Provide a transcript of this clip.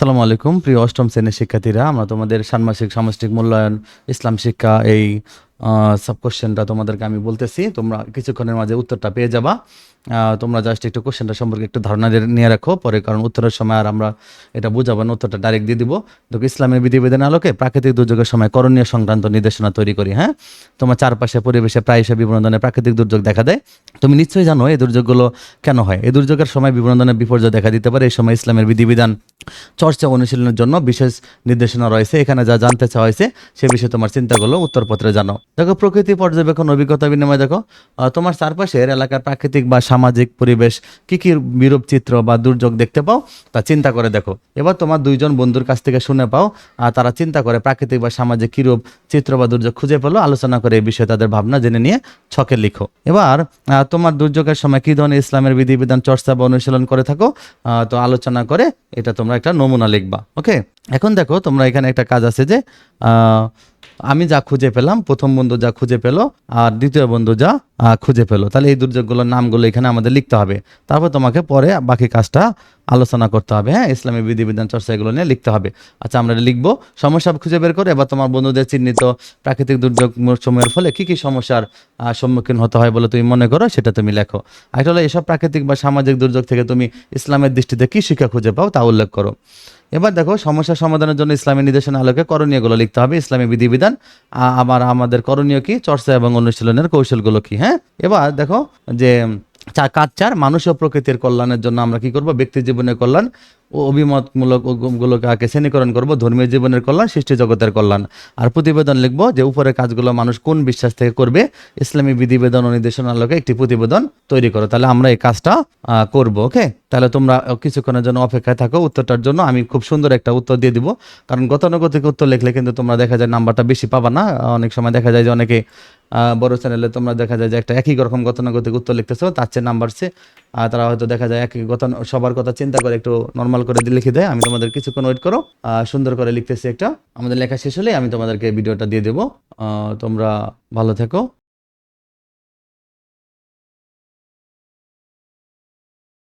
আসসালামু আলাইকুম প্রিয় অষ্টম শ্রেণির শিক্ষার্থীরা। আমরা তোমাদের ষান্মাসিক সামষ্টিক মূল্যায়ন ইসলাম শিক্ষা এই সাব কোশ্চেনটা তোমাদেরকে আমি বলতেছি। তোমরা কিছুক্ষণের মাঝে উত্তরটা পেয়ে যাবা। তোমরা জাস্ট একটু কোশ্চেনটা সম্পর্কে একটু ধারণা নিয়ে রাখো। পরে কারণ উত্তরের সময় আর আমরা এটা বুঝাবো না, উত্তরটা ডাইরেক্ট দিয়ে দিব। তো ইসলামের বিধিবিধান আলোকে প্রাকৃতিক দুর্যোগের সময় করণীয় সংক্রান্ত নির্দেশনা তৈরি করি হ্যাঁ? তোমার চারপাশে পরিবেশে প্রায়শই বিভিন্ন ধরনের প্রাকৃতিক দুর্যোগ দেখা দেয়। তুমি নিশ্চয়ই জানো এই দুর্যোগগুলো কেন হয়? এই দুর্যোগের সময় বিভিন্ন ধরনের বিপর্যয় দেখা দিতে পারে। এই সময় ইসলামের বিধিবিধান চর্চা অনুশীলনের জন্য বিশেষ নির্দেশনা রয়েছে। এখানে যা জানতে চাওয়া হয়েছে, সে বিষয়ে তোমার চিন্তাগুলো উত্তরপত্রে জানো। দেখো, প্রকৃতি পর্যবেক্ষণ অভিজ্ঞতা বিনিময় দেখো তোমার চারপাশের এলাকার প্রাকৃতিক বা সামাজিক পরিবেশ কি কি বিরূপ চিত্র বা দুর্যোগ দেখতে পাও তা চিন্তা করে দেখো। এবার তোমার দুইজন বন্ধুর কাছ থেকে শুনে পাও, আর তারা চিন্তা করে প্রাকৃতিক বা সামাজিক কীরূপ চিত্র বা দুর্যোগ খুঁজে পেল, আলোচনা করে এই বিষয়ে তাদের ভাবনা জেনে নিয়ে ছকে লিখো। এবার তোমার দুর্যোগের সময় কী ধরনের ইসলামের বিধিবিধান চর্চা বা অনুশীলন করে থাকো তো আলোচনা করে এটা তোমরা একটা নমুনা লিখবা, ওকে? এখন দেখো, তোমরা এখানে একটা কাজ আছে যে আমি যা খুঁজে পেলাম, প্রথম বন্ধু যা খুঁজে পেল আর দ্বিতীয় বন্ধু যা খুঁজে পেল। তাহলে এই দুর্যোগগুলোর নামগুলো এখানে আমাদের লিখতে হবে। তারপর তোমাকে পরে বাকি কাজটা আলোচনা করতে হবে হ্যাঁ? ইসলামী বিধিবিধান চর্চা এগুলো নিয়ে লিখতে হবে। আচ্ছা আমরা লিখব। সমস্যা খুঁজে বের করে এবার তোমার বন্ধুদের চিহ্নিত প্রাকৃতিক দুর্যোগ সময়ের ফলে কি কি সমস্যার সম্মুখীন হতে হয় বলে তুমি মনে করো? সেটা তুমি লেখো। হলো এসব প্রাকৃতিক বা সামাজিক দুর্যোগ থেকে তুমি ইসলামের দৃষ্টিতে কি শিক্ষা খুঁজে পাও তা উল্লেখ করো। এবার দেখো, সমস্যা সমাধানের জন্য ইসলামী নির্দেশনা আলোকে করণীয়গুলো লিখতে হবে। ইসলামী বিধিবিধান আবার আমাদের করণীয় কি? চর্চা এবং অনুশীলনের কৌশলগুলো কি হ্যাঁ? এবার দেখো যে চা কাজ চার মানুষ ও প্রকৃতির কল্যাণের জন্য আমরা কি করব? ব্যক্তি জীবনের কল্যাণ ও অভিমতমূলক গুলোকে আগে শ্রেণীকরণ করব, ধর্মীয় জীবনের কল্যাণ, সৃষ্টি জগতের কল্যাণ। আর প্রতিবেদন লিখব যে উপরে কাজগুলো মানুষ কোন বিশ্বাস থেকে করবে? ইসলামী বিধিবেদন ও নির্দেশনার আলোকে একটি প্রতিবেদন তৈরি করো। তাহলে আমরা এই কাজটা করব ওকে তাহলে তোমরা কিছুক্ষণের জন্য অপেক্ষায় থাকো, উত্তরটার জন্য আমি খুব সুন্দর একটা উত্তর দিয়ে দিব। কারণ গতানুগতিক উত্তর লিখলে কিন্তু তোমরা দেখা যায় নাম্বারটা বেশি পাবা না। অনেক সময় দেখা যায় যে অনেকে বড় চ্যানেলে তোমরা দেখা যায় যে একটা একই রকম গতানুগতিক উত্তর লিখতেছো, তার চেয়ে নাম্বার সে তারা হয়তো দেখা যায় একই গতা সবার কথা চিন্তা করে একটু নর্মাল করে লিখে দেয়। আমি তোমাদের কিছুক্ষণ ওয়েট করো সুন্দর করে লিখতেছি একটা। আমাদের লেখা শেষ হলে আমি তোমাদেরকে ভিডিওটা দিয়ে দেবো। তোমরা ভালো থেকো।